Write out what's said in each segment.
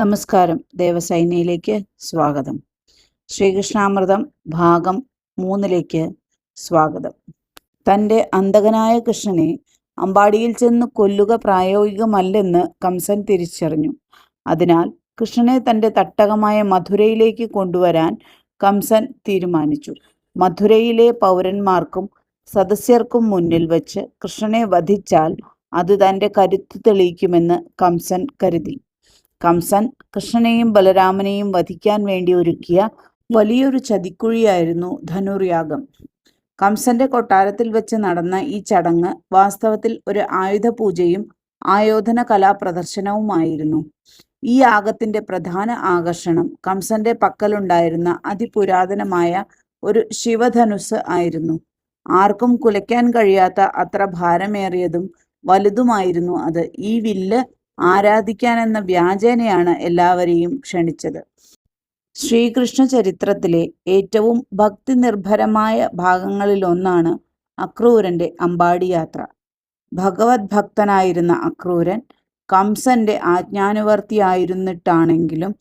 നമസ്കാരം. ദേവസൈനയിലേക്ക് സ്വാഗതം. ശ്രീകൃഷ്ണാമൃതം ഭാഗം മൂന്നിലേക്ക് സ്വാഗതം. തന്റെ അന്തകനായ കൃഷ്ണനെ അമ്പാടിയിൽ ചെന്ന് കൊല്ലുക പ്രായോഗികമല്ലെന്ന് കംസൻ തിരിച്ചറിഞ്ഞു. അതിനാൽ കൃഷ്ണനെ തന്റെ തട്ടകമായ മധുരയിലേക്ക് കൊണ്ടുവരാൻ കംസൻ തീരുമാനിച്ചു. മധുരയിലെ പൗരന്മാർക്കും സദസ്യർക്കും മുന്നിൽ വച്ച് കൃഷ്ണനെ വധിച്ചാൽ അത് തന്റെ കരുത്ത് തെളിയിക്കുമെന്ന് കംസൻ കരുതി. കംസൻ കൃഷ്ണനെയും ബലരാമനെയും വധിക്കാൻ വേണ്ടി ഒരുക്കിയ വലിയൊരു ചതിക്കുഴിയായിരുന്നു ധനുർയാഗം. കംസന്റെ കൊട്ടാരത്തിൽ വെച്ച് നടന്ന ഈ ചടങ്ങ് വാസ്തവത്തിൽ ഒരു ആയുധ പൂജയും ആയോധന കലാ പ്രദർശനവുമായിരുന്നു ഈ യാഗത്തിന്റെ പ്രധാന ആകർഷണം കംസന്റെ പക്കലുണ്ടായിരുന്ന അതിപുരാതനമായ ഒരു ശിവധനുസ് ആയിരുന്നു. ആർക്കും കുലയ്ക്കാൻ കഴിയാത്ത അത്ര ഭാരമേറിയതും വലുതുമായിരുന്നു അത്. ഈ വില്ല് ആരാധിക്കാനെന്ന വ്യാജേനയാണ് എല്ലാവരെയും ക്ഷണിച്ചത്. ശ്രീകൃഷ്ണ ചരിത്രത്തിലെ ഏറ്റവും ഭക്തി നിർഭരമായ ഭാഗങ്ങളിലൊന്നാണ് അക്രൂരന്റെ അമ്പാടി യാത്ര ഭഗവത് ഭക്തനായിരുന്ന അക്രൂരൻ കംസന്റെ ആജ്ഞാനുവർത്തിയായിരുന്നിട്ടാണെങ്കിലും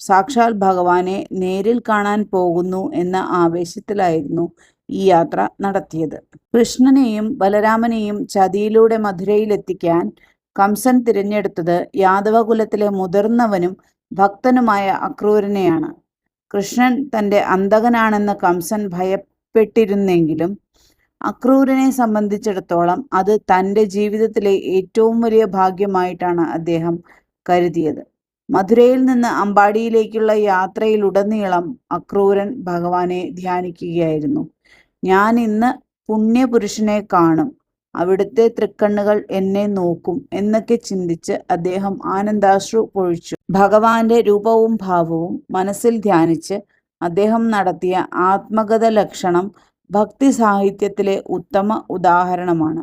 സാക്ഷാൽ ഭഗവാനെ നേരിൽ കാണാൻ പോകുന്നു എന്ന ആവേശത്തിലായിരുന്നു ഈ യാത്ര നടത്തിയത്. കൃഷ്ണനെയും ബലരാമനെയും ചതിയിലൂടെ മധുരയിലെത്തിക്കാൻ കംസൻ തിരഞ്ഞെടുത്തത് യാദവകുലത്തിലെ മുതിർന്നവനും ഭക്തനുമായ അക്രൂരനെയാണ്. കൃഷ്ണൻ തന്റെ അന്തകനാണെന്ന് കംസൻ ഭയപ്പെട്ടിരുന്നെങ്കിലും അക്രൂരനെ സംബന്ധിച്ചിടത്തോളം അത് തന്റെ ജീവിതത്തിലെ ഏറ്റവും വലിയ ഭാഗ്യമായിട്ടാണ് അദ്ദേഹം കരുതിയത്. മധുരയിൽ നിന്ന് അമ്പാടിയിലേക്കുള്ള യാത്രയിലുടനീളം അക്രൂരൻ ഭഗവാനെ ധ്യാനിക്കുകയായിരുന്നു. ഞാൻ ഇന്ന് പുണ്യപുരുഷനെ കാണും. അവിടുത്തെ തൃക്കണ്ണുകൾ എന്നെ നോക്കും എന്നൊക്കെ ചിന്തിച്ച് അദ്ദേഹം ആനന്ദാശ്രു പൊഴിച്ചു. ഭഗവാന്റെ രൂപവും ഭാവവും മനസ്സിൽ ധ്യാനിച്ച് അദ്ദേഹം നടത്തിയ ആത്മഗത ലക്ഷണം ഭക്തി സാഹിത്യത്തിലെ ഉത്തമ ഉദാഹരണമാണ്.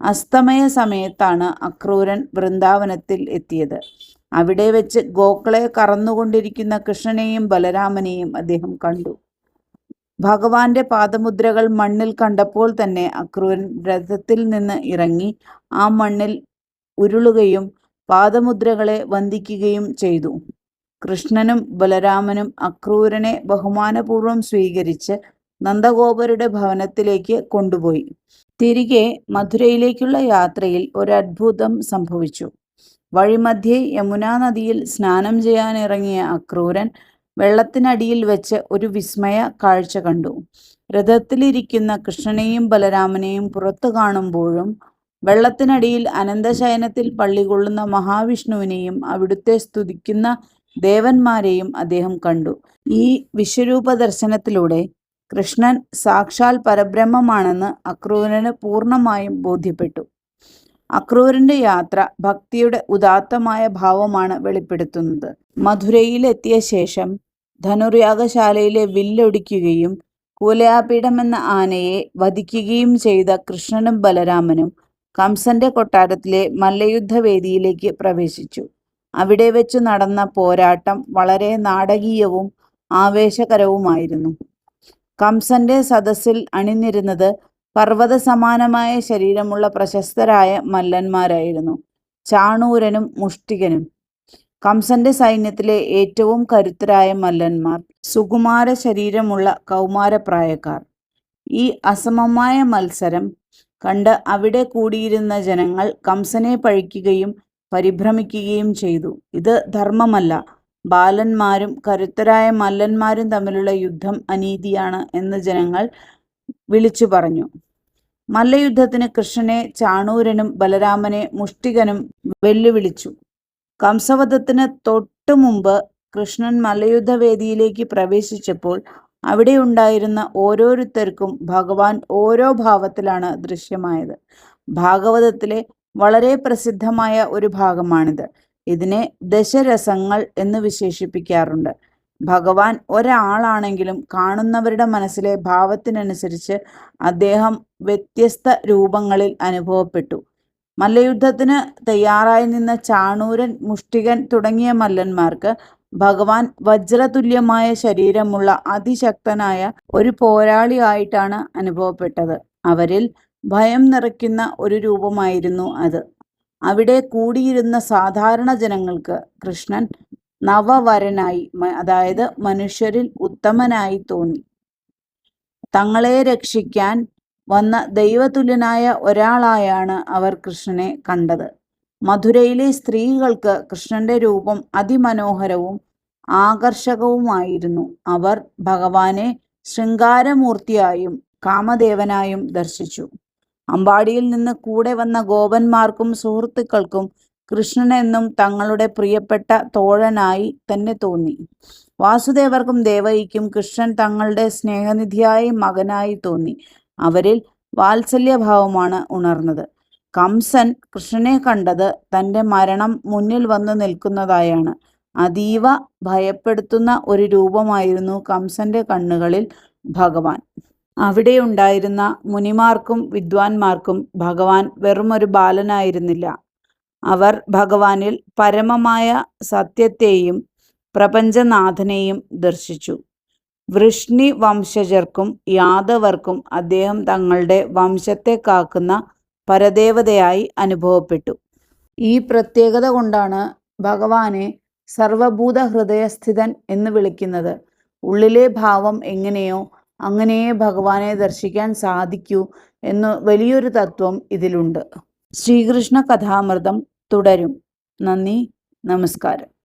അസ്തമയ സമയത്താണ് അക്രൂരൻ വൃന്ദാവനത്തിൽ എത്തിയത്. അവിടെ വെച്ച് ഗോക്കളെ കറന്നുകൊണ്ടിരിക്കുന്ന കൃഷ്ണനെയും ബലരാമനെയും അദ്ദേഹം കണ്ടു. ഭഗവാന്റെ പാദമുദ്രകൾ മണ്ണിൽ കണ്ടപ്പോൾ തന്നെ അക്രൂരൻ രഥത്തിൽ നിന്ന് ഇറങ്ങി ആ മണ്ണിൽ ഉരുളുകയും പാദമുദ്രകളെ വന്ദിക്കുകയും ചെയ്തു. കൃഷ്ണനും ബലരാമനും അക്രൂരനെ ബഹുമാനപൂർവം സ്വീകരിച്ച് നന്ദഗോപരുടെ ഭവനത്തിലേക്ക് കൊണ്ടുപോയി. തിരികെ മധുരയിലേക്കുള്ള യാത്രയിൽ ഒരു അത്ഭുതം സംഭവിച്ചു. വഴിമധ്യേ യമുനാ നദിയിൽ സ്നാനം ചെയ്യാനിറങ്ങിയ അക്രൂരൻ വെള്ളത്തിനടിയിൽ വെച്ച് ഒരു വിസ്മയ കാഴ്ച കണ്ടു. രഥത്തിലിരിക്കുന്ന കൃഷ്ണനെയും ബലരാമനെയും പുറത്തു കാണുമ്പോഴും വെള്ളത്തിനടിയിൽ അനന്തശയനത്തിൽ പള്ളികൊള്ളുന്ന മഹാവിഷ്ണുവിനെയും അവിടുത്തെ സ്തുതിക്കുന്ന ദേവന്മാരെയും അദ്ദേഹം കണ്ടു. ഈ വിശ്വരൂപ ദർശനത്തിലൂടെ കൃഷ്ണൻ സാക്ഷാൽ പരബ്രഹ്മമാണെന്ന് അക്രൂരന് പൂർണമായും ബോധ്യപ്പെട്ടു. അക്രൂരന്റെ യാത്ര ഭക്തിയുടെ ഉദാത്തമായ ഭാവമാണ് വെളിപ്പെടുത്തുന്നത്. മധുരയിലെത്തിയ ശേഷം ധനുർയാഗശാലയിലെ വില്ലൊടിക്കുകയും കൂലയാപീഠം എന്ന ആനയെ വധിക്കുകയും ചെയ്ത കൃഷ്ണനും ബലരാമനും കംസന്റെ കൊട്ടാരത്തിലെ മല്ലയുദ്ധവേദിയിലേക്ക് പ്രവേശിച്ചു. അവിടെ വെച്ച് നടന്ന പോരാട്ടം വളരെ നാടകീയവും ആവേശകരവുമായിരുന്നു. കംസന്റെ സദസ്സിൽ അണിനിരുന്നത് പർവത സമാനമായ ശരീരമുള്ള പ്രശസ്തരായ മല്ലന്മാരായിരുന്നു. ചാണൂരനും മുഷ്ടികനും. കംസന്റെ സൈന്യത്തിലെ ഏറ്റവും കരുത്തരായ മല്ലന്മാർ. സുകുമാര ശരീരമുള്ള കൗമാരപ്രായക്കാർ. ഈ അസമമായ മത്സരം കണ്ട് അവിടെ കൂടിയിരുന്ന ജനങ്ങൾ കംസനെ പഴിക്കുകയും പരിഭ്രമിക്കുകയും ചെയ്തു. ഇത് ധർമ്മമല്ല. ബാലന്മാരും കരുത്തരായ മല്ലന്മാരും തമ്മിലുള്ള യുദ്ധം അനീതിയാണ് എന്ന് ജനങ്ങൾ വിളിച്ചു പറഞ്ഞു. മല്ലയുദ്ധത്തിന് കൃഷ്ണനെ ചാണൂരനും ബലരാമനെ മുഷ്ടികനും വെല്ലുവിളിച്ചു. കംസവധത്തിന് തൊട്ടു മുമ്പ് കൃഷ്ണൻ മല്ലയുദ്ധവേദിയിലേക്ക് പ്രവേശിച്ചപ്പോൾ അവിടെ ഉണ്ടായിരുന്ന ഓരോരുത്തർക്കും ഭഗവാൻ ഓരോ ഭാവത്തിലാണ് ദൃശ്യമായത്. ഭാഗവതത്തിലെ വളരെ പ്രസിദ്ധമായ ഒരു ഭാഗമാണിത്. ഇതിനെ ദശരസങ്ങൾ എന്ന് വിശേഷിപ്പിക്കാറുണ്ട്. ഭഗവാൻ ഒരാളാണെങ്കിലും കാണുന്നവരുടെ മനസ്സിലെ ഭാവത്തിനനുസരിച്ച് അദ്ദേഹം വ്യത്യസ്ത രൂപങ്ങളിൽ അനുഭവപ്പെട്ടു. മല്ലയുദ്ധത്തിന് തയ്യാറായി നിന്ന ചാണൂരൻ മുഷ്ടികൻ തുടങ്ങിയ മല്ലന്മാർക്ക് ഭഗവാൻ വജ്രതുല്യമായ ശരീരമുള്ള അതിശക്തനായ ഒരു പോരാളിയായിട്ടാണ് അനുഭവപ്പെട്ടത്. അവരിൽ ഭയം നിറയ്ക്കുന്ന ഒരു രൂപമായിരുന്നു അത്. അവിടെ കൂടിയിരുന്ന സാധാരണ ജനങ്ങൾക്ക് കൃഷ്ണൻ നവവരനായി അതായത് മനുഷ്യരിൽ ഉത്തമനായി തോന്നി. തങ്ങളെ രക്ഷിക്കാൻ വന്ന ദൈവതുല്യനായ ഒരാളായാണ് അവർ കൃഷ്ണനെ കണ്ടത്. മധുരയിലെ സ്ത്രീകൾക്ക് കൃഷ്ണന്റെ രൂപം അതിമനോഹരവും ആകർഷകവുമായിരുന്നു. അവർ ഭഗവാനെ ശൃംഗാരമൂർത്തിയായും കാമദേവനായും ദർശിച്ചു. അമ്പാടിയിൽ നിന്ന് കൂടെ വന്ന ഗോപന്മാർക്കും സുഹൃത്തുക്കൾക്കും കൃഷ്ണനെന്നും തങ്ങളുടെ പ്രിയപ്പെട്ട തോഴനായി തന്നെ തോന്നി. വാസുദേവർക്കും ദേവയ്ക്കും കൃഷ്ണൻ തങ്ങളുടെ സ്നേഹനിധിയായി മകനായി തോന്നി. അവരിൽ വാത്സല്യഭാവമാണ് ഉണർന്നത്. കംസൻ കൃഷ്ണനെ കണ്ടത് തന്റെ മരണം മുന്നിൽ വന്നു നിൽക്കുന്നതായാണ്. അതീവ ഭയപ്പെടുത്തുന്ന ഒരു രൂപമായിരുന്നു കംസന്റെ കണ്ണുകളിൽ ഭഗവാൻ. അവിടെയുണ്ടായിരുന്ന മുനിമാർക്കും വിദ്വാൻമാർക്കും ഭഗവാൻ വെറുമൊരു ബാലനായിരുന്നില്ല. അവർ ഭഗവാനിൽ പരമമായ സത്യത്തെയും പ്രപഞ്ചനാഥനെയും ദർശിച്ചു. വൃഷ്ണി വംശജർക്കും യാദവർക്കും അദ്ദേഹം തങ്ങളുടെ വംശത്തെ കാക്കുന്ന പരദേവതയായി അനുഭവപ്പെട്ടു. ഈ പ്രത്യേകത കൊണ്ടാണ് ഭഗവാനെ സർവഭൂത ഹൃദയസ്ഥിതൻ എന്ന് വിളിക്കുന്നത്. ഉള്ളിലെ ഭാവം എങ്ങനെയോ അങ്ങനെയേ ഭഗവാനെ ദർശിക്കാൻ സാധിക്കൂ എന്ന് വലിയൊരു തത്വം ഇതിലുണ്ട്. ശ്രീകൃഷ്ണ കഥാമൃതം തുടരും. നന്ദി. നമസ്കാരം.